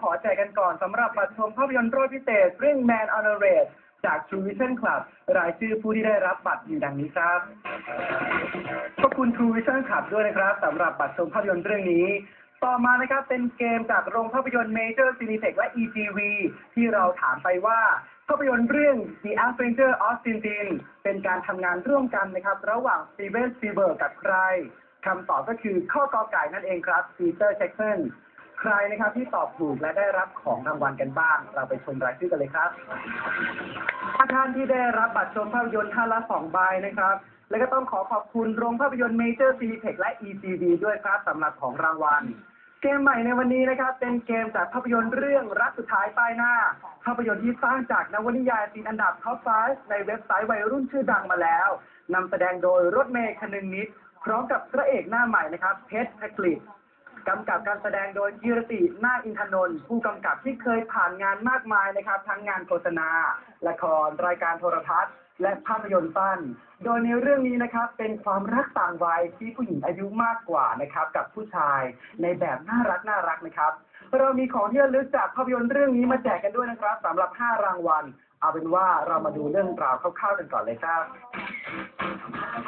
ขอแจกกันก่อนสำหรับบัตรชมภาพยนตร์รอบพิเศษเรื่อง Man on a Race จาก True Vision Club รายชื่อผู้ที่ได้รับบัตรอยู่ดังนี้ครับ ขอบคุณ True Vision Club ด้วยนะครับสำหรับบัตรชมภาพยนตร์เรื่องนี้ ต่อมานะครับเป็นเกมจากโรงภาพยนตร์ Major Cineplex และ ETV ที่เราถามไปว่าภาพยนตร์เรื่อง The Adventure of Tintin เป็นการทำงานร่วมกันนะครับ ระหว่าง Steven Spielberg กับใครคำตอบก็คือข้อกอไก่นั่นเองครับ Peter Jackson ใครนะครับที่ตอบถูกและได้รับของรางวัลกันบ้าง เราไปชมรายชื่อกันเลยครับท่านที่ได้รับบัตรชมภาพยนตร์ท่านละสองใบนะครับ และก็ต้องขอขอบคุณโรงภาพยนตร์เมเจอร์ซีเทคและ ECD ด้วยครับสำหรับของรางวัล เกมใหม่ในวันนี้นะครับ เป็นเกมจากภาพยนตร์เรื่องรักสุดท้ายป้ายหน้า ภาพยนตร์ที่สร้างจากนวนิยายติดอันดับท็อป5ในเว็บไซต์วัยรุ่นชื่อดังมาแล้วนำแสดงโดยรถเมย์คนึงนิดพร้อมกับพระเอกหน้าใหม่นะครับเพชรธกฤษ กำกับการแสดงโดยกิรตินาคอินทนนท์ผู้กำกับที่เคยผ่านงานมากมายนะครับ ทั้งงานโฆษณา ละคร รายการโทรทัศน์ และภาพยนตร์สั้น โดยในเรื่องนี้นะครับ เป็นความรักต่างวัยที่ผู้หญิงอายุมากกว่านะครับ กับผู้ชายในแบบน่ารักน่ารักนะครับ เรามีของที่ระลึกจากภาพยนตร์เรื่องนี้มาแจกกันด้วยนะครับสำหรับ 5 รางวัล เอาเป็นว่าเรามาดูเรื่องราวคร่าวๆกันก่อนเลยครับ